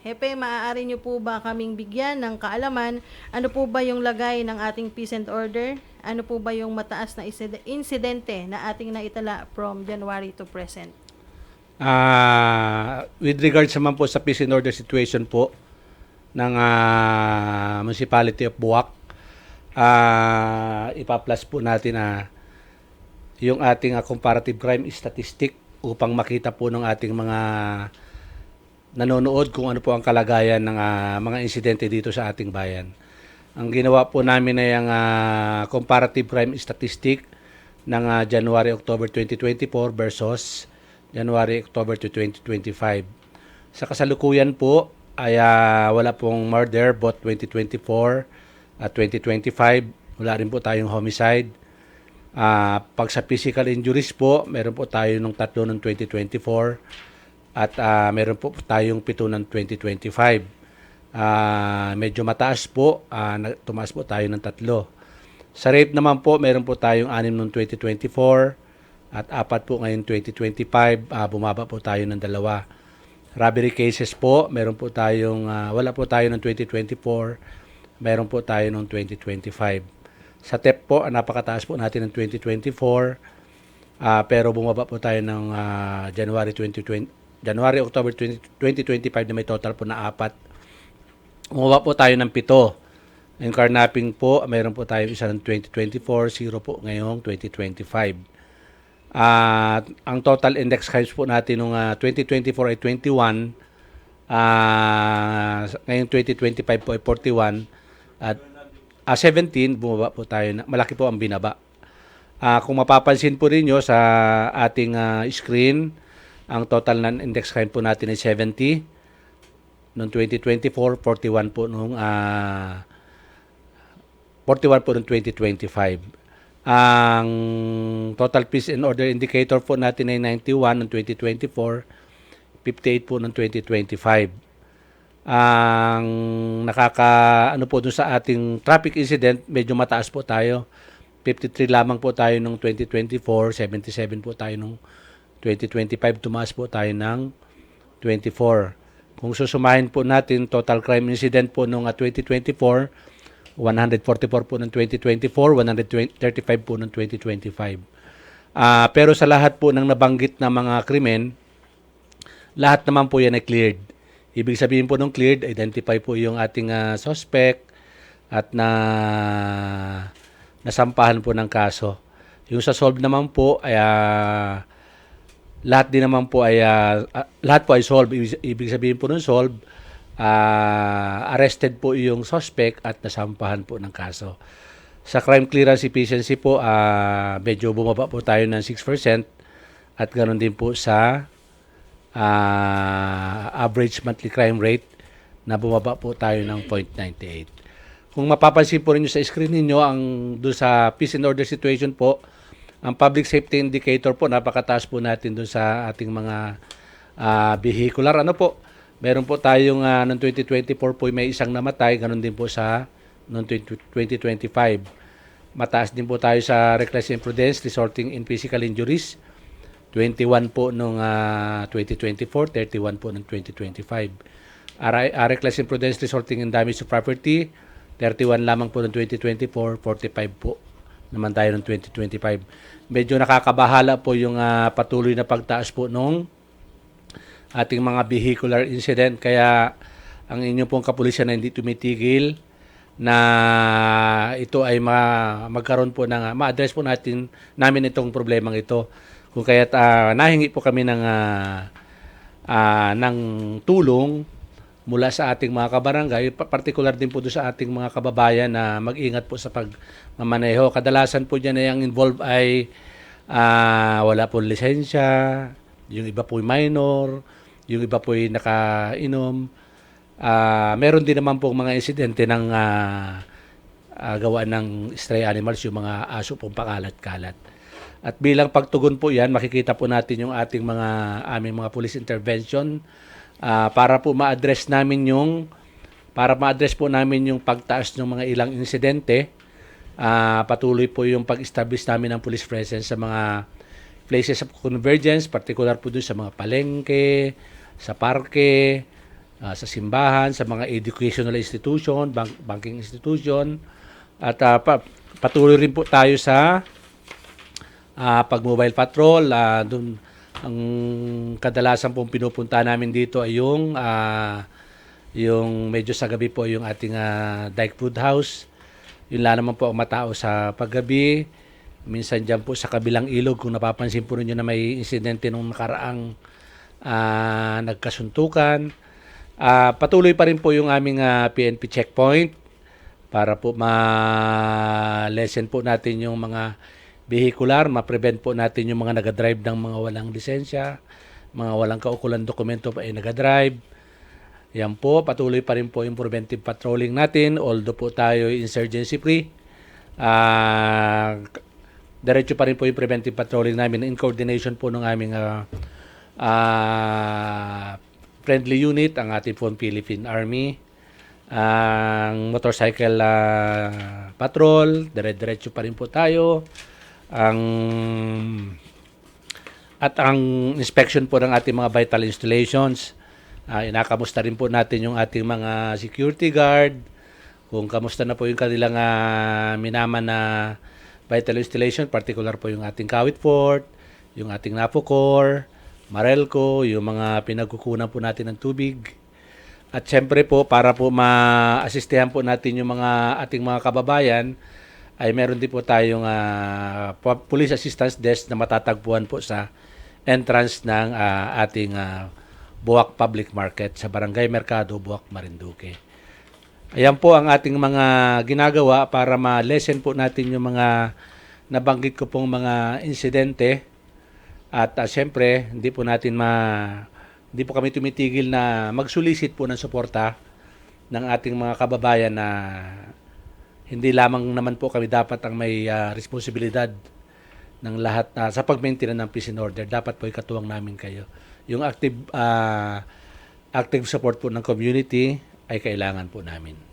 Hepe, maaari niyo po ba kaming bigyan ng kaalaman? Ano po ba yung lagay ng ating peace and order? Ano po ba yung mataas na insidente na ating naitala from January to present? Ah, with regards naman po sa peace and order situation po ng ah, Municipality of Buwak, ah, ipa-plus po natin na yung ating ah, comparative crime statistic upang makita po ng ating mga nanonood kung ano po ang kalagayan ng ah, mga insidente dito sa ating bayan. Ang ginawa po namin na yung ah, comparative crime statistic ng ah, January-October 2024 versus January-October to 2025. Sa kasalukuyan po ay ah, wala pong murder both 2024 at 2025. Wala rin po tayong homicide. Ah, pag sa physical injuries po, meron po tayo nung tatlo ng 2024 at ah, meron po tayong pito ng 2025. Ah, medyo mataas po, na- tumaas po tayo ng tatlo. Sa rape naman po, meron po tayong anim noong 2024 at apat po ngayon 2025, ah, bumaba po tayo ng dalawa. Robbery cases po, meron po tayong, ah, wala po tayo ng 2024, meron po tayo noong 2025. Sa TEP po, napakataas po natin ng 2024, ah, pero bumaba po tayo ng ah, January 2020, January, October 20, 2025 na may total po na apat. Bumaba po tayo ng pito. Yung carnapping po, mayroon po tayo isa ng 2024, zero po ngayong 2025. At ang total index crimes po natin nung ah, 2024 ay 21, ah ngayong 2025 po ay 41 at ah, 17 bumaba po tayo na, malaki po ang binaba. Ah, kung mapapansin po rinyo sa ating ah, screen, ang total ng index crime po natin ay 70 noong 2024, 41 po nung ah 41 po noong 2025. Ang total peace and order indicator po natin ay 91 noong 2024, 58 po noong 2025. Ang nakaka ano po dun sa ating traffic incident, medyo mataas po tayo. 53 lamang po tayo noong 2024, 77 po tayo noong 2025, tumaas po tayo ng 24. Kung susumahin po natin, total crime incident po noong ah, 2024, 144 po ng 2024, 135 po ng 2025. Ah, pero sa lahat po ng nabanggit na mga krimen, lahat naman po yan ay cleared. Ibig sabihin po ng cleared, identify po yung ating ah, suspect at na nasampahan po ng kaso. Yung sa solve naman po ay ah, lahat din naman po ay ah, lahat po ay solve. Ibig, sabihin po ng solve, ah, arrested po yung suspect at nasampahan po ng kaso. Sa crime clearance efficiency po, ah, medyo bumaba po tayo ng 6% at ganoon din po sa ah, average monthly crime rate na bumaba po tayo ng 0.98. Kung mapapansin po rin sa screen ninyo, ang doon sa peace and order situation po, ang public safety indicator po, napakataas po natin doon sa ating mga ah, vehicular. Ano po, meron po tayong uh, noong 2024 po may isang namatay, ganun din po sa noong 20, 2025. Mataas din po tayo sa reckless imprudence resulting in physical injuries. 21 po noong ah, 2024, 31 po noong 2025. Ar- ah, reckless imprudence resulting in damage to property, 31 lamang po noong 2024, 45 po naman tayo noong 2025. Medyo nakakabahala po yung ah, patuloy na pagtaas po nung ating mga vehicular incident kaya ang inyo pong kapulisan na hindi tumitigil na ito ay ma magkaroon po ng ma-address po natin namin itong problemang ito kung kaya nahingi po kami ng ah, ah, ng tulong mula sa ating mga kabarangay, pa- particular din po doon sa ating mga kababayan na mag-ingat po sa pagmamaneho. Kadalasan po dyan ay ang involved ay ah, wala po lisensya, yung iba po minor, yung iba po nakainom. Ah, meron din naman po mga insidente ng ah, ah, gawa ng stray animals, yung mga aso pong pakalat-kalat. At bilang pagtugon po yan, makikita po natin yung ating mga aming mga police intervention ah, para po ma-address namin yung para ma-address po namin yung pagtaas ng mga ilang insidente. Ah, patuloy po yung pag-establish namin ng police presence sa mga places of convergence, particular po doon sa mga palengke, sa parke, ah, sa simbahan, sa mga educational institution, bank, banking institution, at ah, pa- patuloy rin po tayo sa ah, pag-mobile patrol. ah, dun, ang kadalasan pong pinupunta namin dito ay yung ah, yung medyo sa gabi po yung ating uh, Dyke Food House. Yun lang naman po ang matao sa paggabi. Minsan dyan po sa kabilang ilog, kung napapansin po ninyo na may insidente nung nakaraang ah, nagkasuntukan. Ah, patuloy pa rin po yung aming ah, PNP checkpoint para po ma-lessen po natin yung mga vehicular, ma-prevent po natin yung mga nagadrive ng mga walang lisensya, mga walang kaukulan dokumento pa ay nagadrive. Yan po, patuloy pa rin po yung preventive patrolling natin, although po tayo insurgency free. Ah, diretso pa rin po yung preventive patrolling namin in coordination po ng aming ah, ah, friendly unit, ang ating pong Philippine Army, ang motorcycle ah, patrol, dire-diretso pa rin po tayo. Ang at ang inspection po ng ating mga vital installations. Ah, inakamusta rin po natin yung ating mga security guard. Kung kamusta na po yung kanilang ah, minaman na vital installation, particular po yung ating Kawit Fort, yung ating Napocor, Marelco, yung mga pinagkukunan po natin ng tubig. At syempre po, para po ma-assistihan po natin yung mga ating mga kababayan, ay meron din po tayong po- police assistance desk na matatagpuan po sa entrance ng ah, ating ah, Buwak Public Market sa Barangay Mercado, Buwak, Marinduque. Ayan po ang ating mga ginagawa para ma-lessen po natin yung mga nabanggit ko pong mga insidente. At ah, syempre, hindi po natin ma hindi po kami tumitigil na magsulisit po ng suporta ng ating mga kababayan na hindi lamang naman po kami dapat ang may ah, responsibilidad ng lahat ah, sa pag-maintain ng peace and order. Dapat po ikatuwang namin kayo. Yung active ah, active support po ng community ay kailangan po namin.